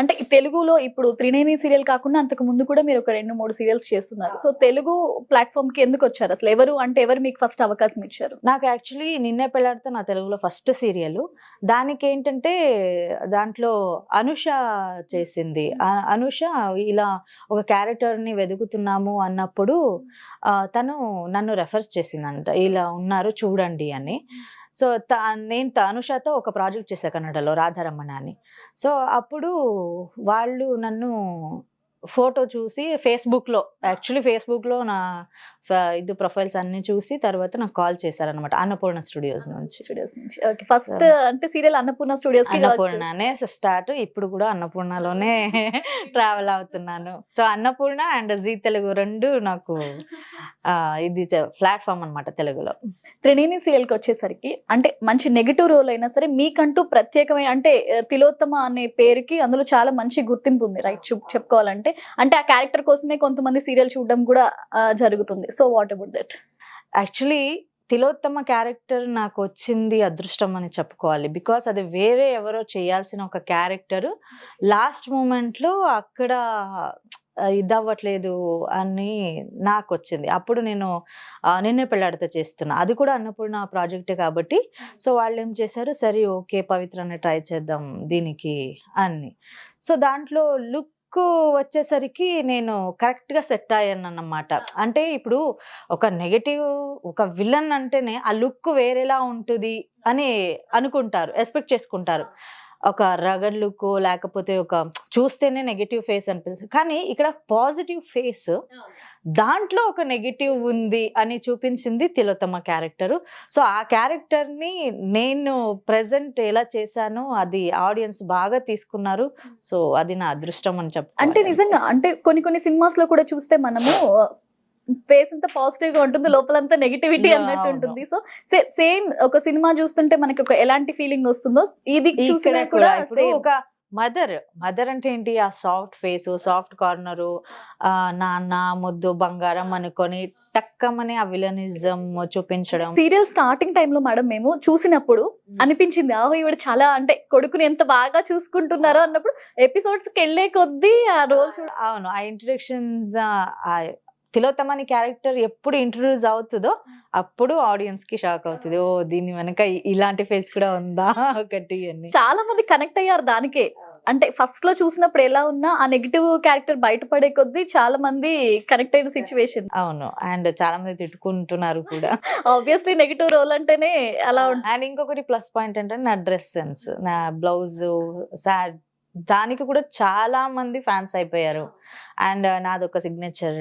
అంటే తెలుగులో ఇప్పుడు త్రినేని సీరియల్ కాకుండా అంతకు ముందు కూడా మీరు ఒక రెండు మూడు సీరియల్స్ చేస్తున్నారు. సో తెలుగు ప్లాట్ఫామ్కి ఎందుకు వచ్చారు? అసలు ఎవరు అంటే ఎవరు మీకు ఫస్ట్ అవకాశం ఇచ్చారు? నాకు యాక్చువల్లీ నిన్నే పెళ్ళాడితే నా తెలుగులో ఫస్ట్ సీరియల్. దానికి ఏంటంటే దాంట్లో అనుష చేసింది. అనుష ఇలా ఒక క్యారెక్టర్ని వెతుకుతున్నాము అన్నప్పుడు తను నన్ను రెఫర్స్ చేసిందంట. ఇలా ఉన్నారు చూడండి అని. సో త నేను త- అనుషతో ఒక ప్రాజెక్ట్ చేశాను కన్నడలో రాధారమణ అని సో అప్పుడు వాళ్ళు నన్ను ఫోటో చూసి ఫేస్బుక్లో యాక్చువల్లీ ఫేస్బుక్లో నా ఇది ప్రొఫైల్స్ అన్ని చూసి తర్వాత నాకు కాల్ చేశారనమాట అన్నపూర్ణ స్టూడియోస్ నుంచి. స్టూడియోస్ నుంచి. ఓకే. ఫస్ట్ అంటే సీరియల్ అన్నపూర్ణ స్టూడియోస్కి అన్నపూర్ణనే స్టార్ట్ ఇప్పుడు కూడా అన్నపూర్ణలోనే ట్రావెల్ అవుతున్నాను. సో అన్నపూర్ణ అండ్ జీ తెలుగు రెండు నాకు ఇది ప్లాట్ఫామ్ అన్నమాట తెలుగులో. త్రినేని సీరియల్కి వచ్చేసరికి అంటే మంచి నెగిటివ్ రోల్ అయినా సరే మీకంటూ ప్రత్యేకమైన అంటే తిలోత్తమ అనే పేరుకి అందులో చాలా మంచి గుర్తింపు ఉంది. రైట్ చెప్పుకోవాలంటే అంటే ఆ క్యారెక్టర్ కోసమే కొంతమంది సీరియల్ చూడడం కూడా జరుగుతుంది. So what about that? Actually Tilottama character నాకు వచ్చింది అదృష్టం అని చెప్పుకోవాలి. బికాస్ అది వేరే ఎవరో చేయాల్సిన ఒక క్యారెక్టర్. లాస్ట్ మూమెంట్లో అక్కడ ఇది ఇదవ్వట్లేదు అని నాకు వచ్చింది. అప్పుడు నేను నిన్నే పెళ్ళాడితే చేస్తున్నా. అది కూడా అన్నపూర్ణ ప్రాజెక్టే కాబట్టి. సో వాళ్ళు ఏం చేశారు? సరే ఓకే పవిత్రని ట్రై చేద్దాం దీనికి అని. సో దాంట్లో లుక్ వచ్చేసరికి నేను కరెక్ట్గా సెట్ అయ్యాను అన్నమాట అంటే ఇప్పుడు ఒక నెగటివ్ ఒక విలన్ అంటేనే ఆ లుక్ వేరేలా ఉంటుంది అని అనుకుంటారు ఎక్స్పెక్ట్ చేసుకుంటారు. ఒక రగడ్ లుక్ లేకపోతే ఒక చూస్తేనే నెగటివ్ ఫేస్ అనిపిస్తుంది. కానీ ఇక్కడ పాజిటివ్ ఫేస్ దాంట్లో ఒక నెగటివ్ ఉంది అని చూపించింది తిలోత్తమ క్యారెక్టర్ సో ఆ క్యారెక్టర్ని నేను ప్రజెంట్ ఎలా చేశానో అది ఆడియన్స్ బాగా తీసుకున్నారు సో అది నా అదృష్టం అని చెప్పి అంటే నిజంగా అంటే కొన్ని కొన్ని సినిమాస్లో కూడా చూస్తే మనము ఫేస్ అంతా పాజిటివ్గా ఉంటుంది లోపలంతా నెగిటివిటీ అన్నట్టు. ఉంటుంది సో సేమ్ ఒక సినిమా చూస్తుంటే మనకి ఒక ఎలాంటి ఫీలింగ్ వస్తుందో ఇది చూసినా కూడా. ఒక మదర్ మదర్ అంటే ఏంటి? ఆ సాఫ్ట్ ఫేస్ సాఫ్ట్ కార్నరు నాన్న ముద్దు బంగారం అనుకొని టక్కమని ఆ విలనిజం చూపించడం. సీరియల్ స్టార్టింగ్ టైంలో మేడం మేము చూసినప్పుడు అనిపించింది ఆహో ఈవిడ చాలా అంటే కొడుకుని ఎంత బాగా చూసుకుంటున్నారో అన్నప్పుడు ఎపిసోడ్స్కి వెళ్ళే కొద్దీ ఆ రోల్ చూడ అవును ఆ ఇంట్రడక్షన్ తిలోత్తమని క్యారెక్టర్ ఎప్పుడు ఇంట్రడ్యూస్ అవుతుందో అప్పుడు ఆడియన్స్కి షాక్ అవుతుంది. ఓ దీని వెనక ఇలాంటి ఫేస్ కూడా ఉందా? ఒకటి అని చాలా మంది కనెక్ట్ అయ్యారు దానికే. అంటే ఫస్ట్లో చూసినప్పుడు ఎలా ఉన్నా ఆ నెగిటివ్ క్యారెక్టర్ బయటపడే కొద్దీ చాలా మంది కనెక్ట్ అయిన సిచ్యువేషన్ అవును. అండ్ చాలా మంది తిట్టుకుంటున్నారు కూడా. ఆబ్వియస్లీ నెగిటివ్ రోల్ అంటేనే అలా ఉంటుంది అండ్ ఇంకొకటి ప్లస్ పాయింట్ ఏంటంటే నా డ్రెస్ సెన్స్ నా బ్లౌజ్ సాడ్ దానికి కూడా చాలా మంది ఫ్యాన్స్ అయిపోయారు. అండ్ నాది ఒక సిగ్నేచర్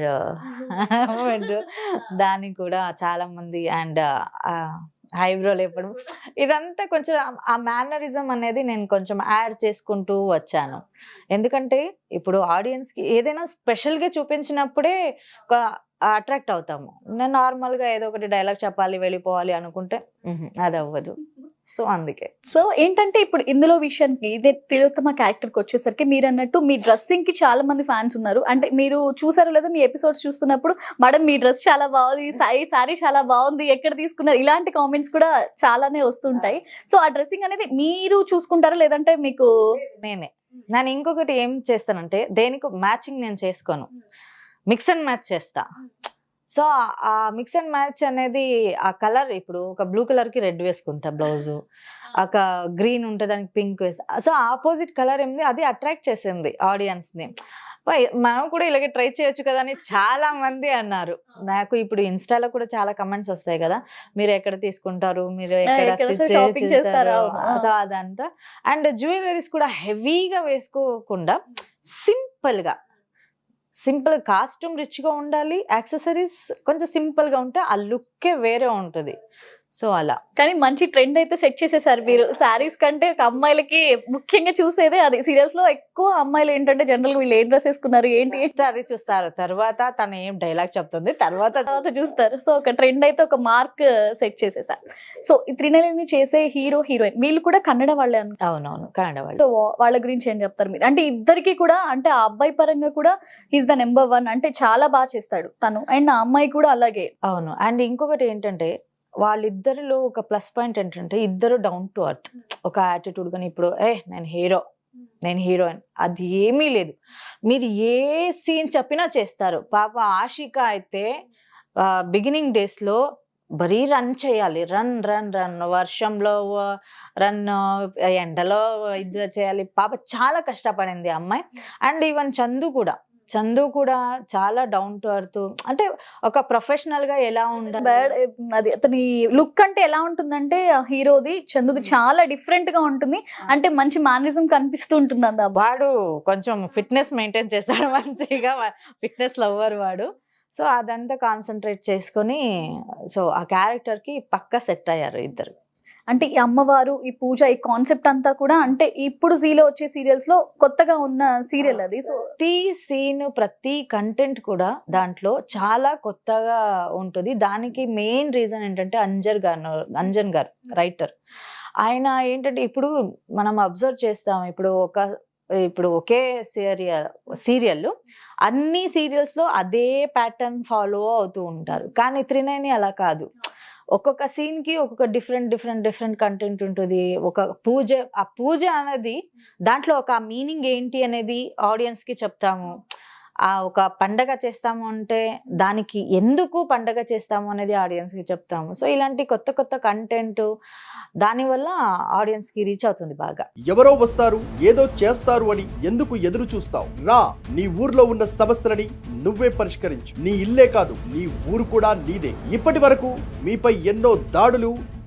దానికి కూడా చాలా మంది అండ్ హైబ్రో లేపడం. ఇదంతా కొంచెం ఆ- మేనరిజం అనేది నేను కొంచెం యాడ్ చేసుకుంటూ వచ్చాను. ఎందుకంటే ఇప్పుడు ఆడియన్స్కి ఏదైనా స్పెషల్గా చూపించినప్పుడే అట్రాక్ట్ అవుతాము. నేను నార్మల్గా ఏదో ఒకటి డైలాగ్ చెప్పాలి వెళ్ళిపోవాలి అనుకుంటే "ఉహుం, అది అవ్వదు. సో అందుకే. సో ఏంటంటే ఇప్పుడు ఇందులో విషయానికి ఇదే తిలోత్తమ క్యారెక్టర్కి వచ్చేసరికి మీరు అన్నట్టు మీ డ్రెస్సింగ్కి చాలా మంది ఫ్యాన్స్ ఉన్నారు. అంటే మీరు చూసారో లేదో మీ ఎపిసోడ్స్ చూస్తున్నప్పుడు మేడం మీ డ్రెస్ చాలా బాగుంది సారీ సారీ చాలా బాగుంది ఎక్కడ తీసుకున్నారు? ఇలాంటి కామెంట్స్ కూడా చాలానే వస్తుంటాయి. సో ఆ డ్రెస్సింగ్ అనేది మీరు చూసుకుంటారా? లేదంటే మీకు నేనే. నేను ఇంకొకటి ఏం చేస్తానంటే దేనికి మ్యాచింగ్ నేను చేసుకోను. మిక్స్ అండ్ మ్యాచ్ చేస్తా. సో ఆ మిక్స్ అండ్ మ్యాచ్ అనేది ఆ కలర్ ఇప్పుడు ఒక బ్లూ కలర్కి రెడ్ వేసుకుంటా బ్లౌజ్ ఒక గ్రీన్ ఉంటే దానికి పింక్ వేస్తా సో ఆపోజిట్ కలర్ ఏంది? అది అట్రాక్ట్ చేసింది ఆడియన్స్ని. మనం కూడా ఇలాగే ట్రై చేయొచ్చు కదా అని చాలా మంది అన్నారు. నాకు ఇప్పుడు ఇన్స్టాలో కూడా చాలా కమెంట్స్ వస్తాయి కదా. మీరు ఎక్కడ తీసుకుంటారు? మీరు ఎక్కడ స్టిచ్ చేస్తారా? సో అదంతా. అండ్ జ్యువెలరీస్ కూడా హెవీగా వేసుకోకుండా సింపుల్గా సింపుల్ కాస్ట్యూమ్ రిచ్గా ఉండాలి యాక్సెసరీస్ కొంచెం సింపుల్గా ఉంటే ఆ లుక్కే వేరే ఉంటుంది. సో అలా. కానీ మంచి ట్రెండ్ అయితే సెట్ చేసేసారు మీరు. శారీస్ కంటే ఒక అమ్మాయిలకి ముఖ్యంగా చూసేదే అది. సీరియల్స్లో ఎక్కువ అమ్మాయిలు ఏంటంటే జనరల్ వీళ్ళు ఏం డ్రెస్ వేసుకున్నారు ఏంటి? అది చూస్తారు. తర్వాత తను ఏం డైలాగ్ చెప్తుంది తర్వాత తర్వాత చూస్తారు. సో ఒక ట్రెండ్ అయితే ఒక మార్క్ సెట్ చేసేసారు సో ఈ త్రినలిని చేసే హీరో హీరోయిన్ వీళ్ళు కూడా కన్నడ వాళ్ళే అవునవును కన్నడ వాళ్ళు. సో వాళ్ళ గురించి ఏం చెప్తారు మీరు? అంటే ఇద్దరికి కూడా అంటే ఆ అబ్బాయి పరంగా కూడా ఈజ్ ద నెంబర్ వన్ అంటే చాలా బాగా చేస్తాడు తను. అండ్ ఆ అమ్మాయి కూడా అలాగే. అవును. అండ్ ఇంకొకటి ఏంటంటే వాళ్ళిద్దరిలో ఒక ప్లస్ పాయింట్ ఏంటంటే ఇద్దరు డౌన్ టు అర్త్ ఒక యాటిట్యూడ్ కానీ ఇప్పుడు ఏ నేను హీరో నేను హీరోయిన్. అది ఏమీ లేదు. మీరు ఏ సీన్ చెప్పినా చేస్తారు. పాప ఆషిక అయితే బిగినింగ్ డేస్లో బరీ రన్ చేయాలి. Run run run. వర్షంలో రన్ ఎండలో ఇది చేయాలి. పాప చాలా కష్టపడింది అమ్మాయి. అండ్ ఈవెన్ చందు కూడా. చందు కూడా చాలా డౌన్ టు అర్త్ అంటే ఒక ప్రొఫెషనల్గా ఎలా ఉండాలి? బ్యాడ్ అది అతని లుక్ అంటే ఎలా ఉంటుందంటే హీరోది చందుది చాలా డిఫరెంట్గా ఉంటుంది. అంటే మంచి మేనరిజం కనిపిస్తూ ఉంటుంది అంద వాడు కొంచెం ఫిట్నెస్ మెయింటైన్ చేస్తాడు మంచిగా. ఫిట్నెస్ లవ్వర్ వాడు. సో అదంతా కాన్సన్ట్రేట్ చేసుకొని సో ఆ క్యారెక్టర్కి పక్క సెట్ అయ్యారు ఇద్దరు. అంటే ఈ అమ్మవారు ఈ పూజ ఈ కాన్సెప్ట్ అంతా కూడా అంటే ఇప్పుడు జీలో వచ్చే సీరియల్స్లో కొత్తగా ఉన్న సీరియల్ అది. సో ప్రతి సీన్ ప్రతి కంటెంట్ కూడా దాంట్లో చాలా కొత్తగా ఉంటుంది. దానికి మెయిన్ రీజన్ ఏంటంటే అంజర్ గారు అంజన్ గారు రైటర్ ఆయన ఏంటంటే ఇప్పుడు మనం అబ్జర్వ్ చేస్తాం ఇప్పుడు ఒక ఇప్పుడు ఒకే సీరియల్ సీరియల్ అన్ని సీరియల్స్లో అదే ప్యాటర్న్ ఫాలో అవుతూ ఉంటారు. కానీ త్రినైని అలా కాదు. ఒక్కొక్క సీన్కి ఒక్కొక్క డిఫరెంట్ డిఫరెంట్ డిఫరెంట్ కంటెంట్ ఉంటుంది. ఒక పూజ ఆ పూజ అనేది దాంట్లో ఒక మీనింగ్ ఏంటి అనేది ఆడియన్స్కి చెప్తాము. Hmm. ఆ ఒక పండగ చేస్తాము అంటే దానికి ఎందుకు పండగ చేస్తాము అనేది ఆడియన్స్కి చెప్తాము. సో ఇలాంటి కొత్త కొత్త కంటెంట్ దానివల్ల ఆడియన్స్కి రీచ్ అవుతుంది బాగా. ఎవరో వస్తారు ఏదో చేస్తారు అని ఎందుకు ఎదురు చూస్తావు? రా నీ ఊర్లో ఉన్న సమస్యలని నువ్వే పరిష్కరించు. నీ ఇల్లే కాదు నీ ఊరు కూడా నీదే. ఇప్పటి వరకు మీపై ఎన్నో దాడులు